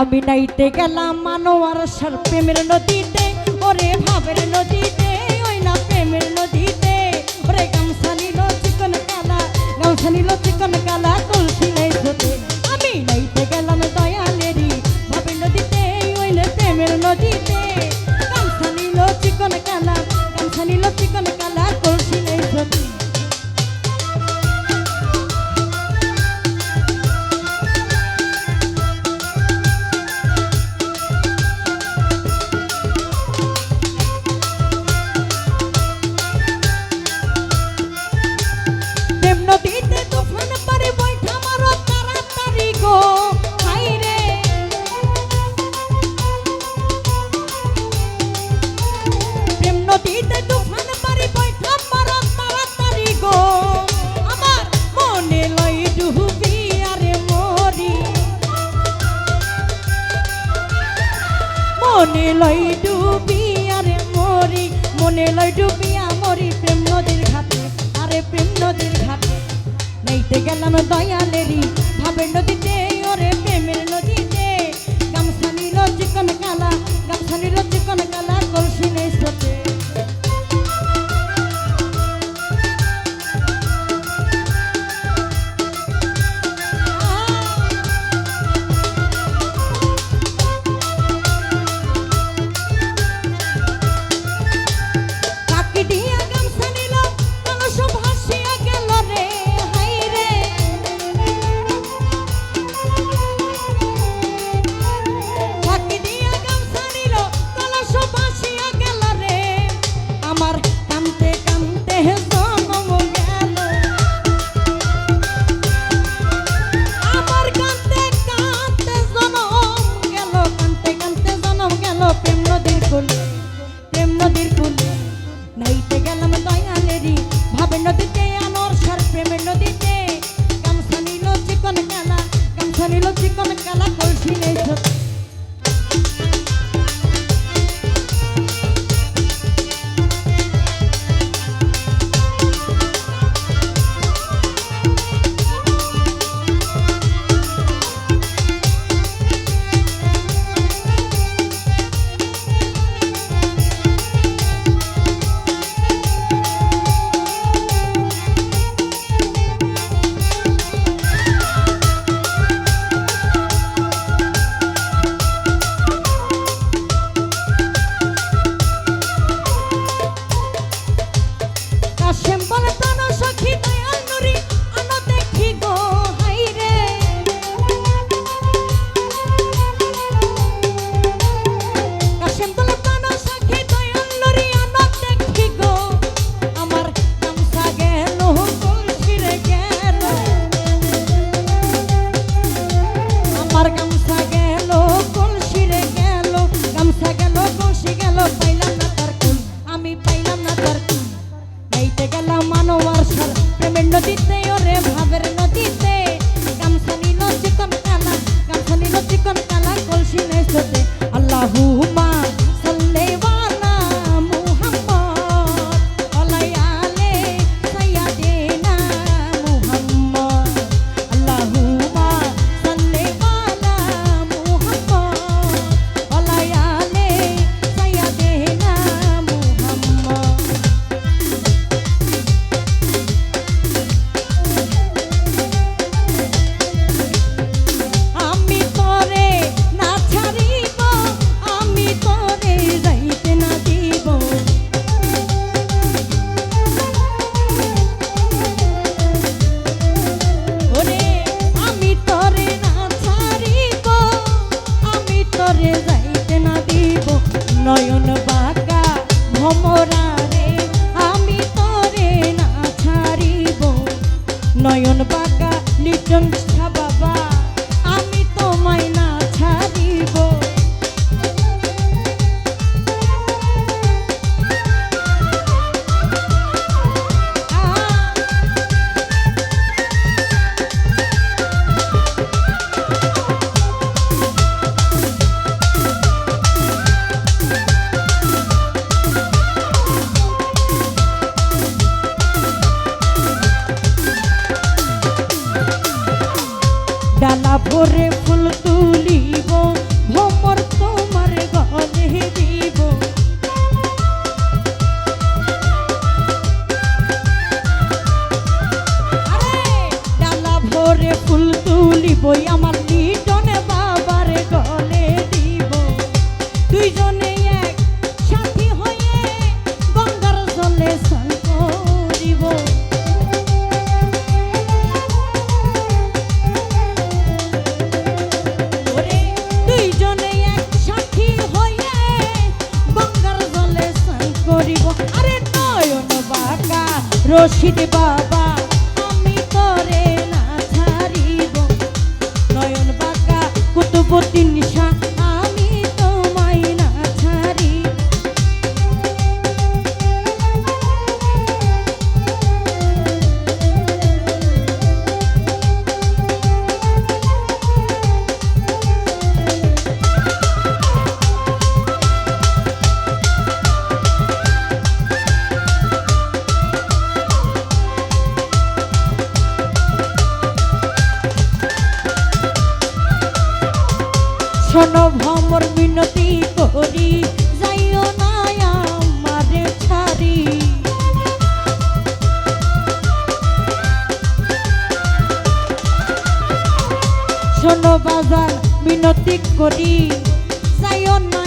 আমি নাইতে গেলাম মানোয়ার সার প্রেমের নদীতে, ওরে ভাবের নদীতে, ওই না প্রেমের নদীতে। ওরে গামছা নিল চিকন কালা, গামছা নিল চিকন কালা কলসি নাই ধুতে। আমি নাইতে গেলাম দয়ালেরি ভাবের নদীতে, ওই না প্রেমের নদীতে। নেইতে গেলাম দয়ালেরি ভাবে নদীতে, ওরে প্রেমের নদীতে। গামছা নিল চিকন কালা, গামছা নিল চিকন কালা কলসি নেই no te রশিদ বাবা তোরে না ছাড়িব। নয়ন বাঁকা কুতুবুদ্দিন শোনো ভ্রমর বিনতি করি যাইও না আমারে ছাড়ি। শোনো বাজার মিনতি করি যাইও না